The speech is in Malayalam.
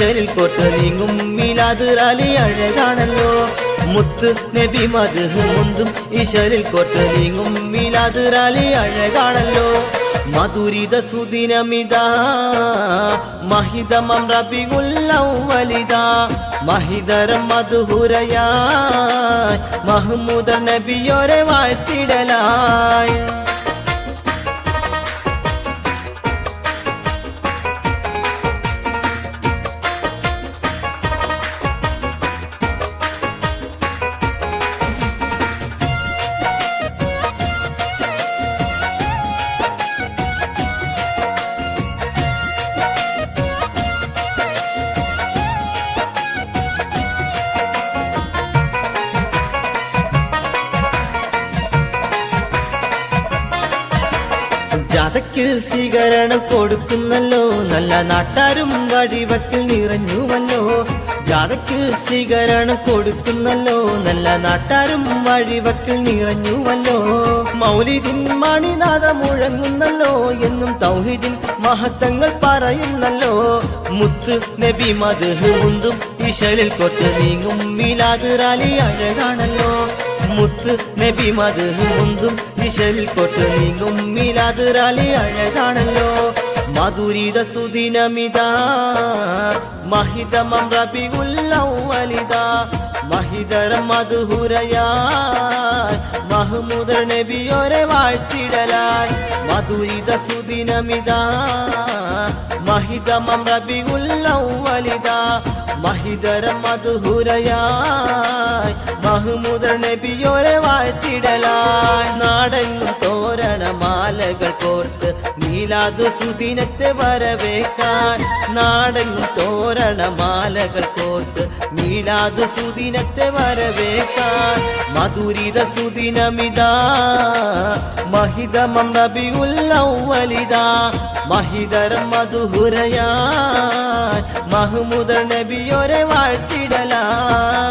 ഇശലിൽ കോർത്ത് നീങ്ങും. മീലാത് റാലി അഴകാണല്ലോ. മുത്ത് നബി മധു മുന്തും ഇശലിൽ കോർത്ത് നീങ്ങും. മീലാത് റാലി അഴകാണല്ലോ. മധുരിത സുദിനമിത. മഹിതമം റബിഉല്ലൗവലിതാ മഹിതരം മധുഹുരയായി. മഹ്മൂദ നബിയോരെ വാഴ്ത്തിടലായി. ജാഥയ്ക്ക് സ്വീകരണം കൊടുക്കുന്നല്ലോ. നല്ല നാട്ടാരും വഴിവക്കിൽ നിറഞ്ഞുവല്ലോ. ജാഥയ്ക്ക് സ്വീകരണം കൊടുക്കുന്നല്ലോ. നല്ല നാട്ടാരും വഴിവക്കിൽ നിറഞ്ഞുവല്ലോ. മൗലിദിൻ മണിനാഥ മുഴങ്ങുന്നല്ലോ എന്നും തൗഹിദിൻ മഹത്തങ്ങൾ പറയുന്നല്ലോ. മുത്ത് നബി മധു മുന്തും ഇശലിൽ കൊത്ത് നീങ്ങും. മീലാത് റാലി അഴകാണല്ലോ. മുത്ത് നബി മുന്തും വിശലിൽ കൊട്ട് നീങ്ങും മീലാത് റാലി അഴകാണല്ലോ. മധുരിത സുദിനമിതാ മഹിതമം റബിഉല്ലൗവലിതാ മഹിതരം മധുഹുരയായി മഹ്മൂദ നബിയോരെ വാഴ്ത്തിടലായി. മധുരിത സുദിനമിതാ. മഹിതമം റബിഉല്ലൗവലിതാ മഹിതരം മധുഹുരയായി മഹ്മൂദ നബിയോരെ വാഴ്ത്തിടലായി. നാടെങ്ങും തോരണ മാലകൾ കോർത്ത് നീലാതു സുദിനത്തെ വരവേക്കാൻ. നാടെങ്ങും തോരണ മാലകൾ കോർത്ത് നീലാതു സുദിനത്തെ വരവേക്കാൻ. മധുരിത സുദിനമിതാ മഹിതമം റബിഉല്ലൗവലിതാ മഹിതരം മധുഹുരയാ മഹ്മൂദ നബിയോരെ വാഴ്ത്തിടലായി.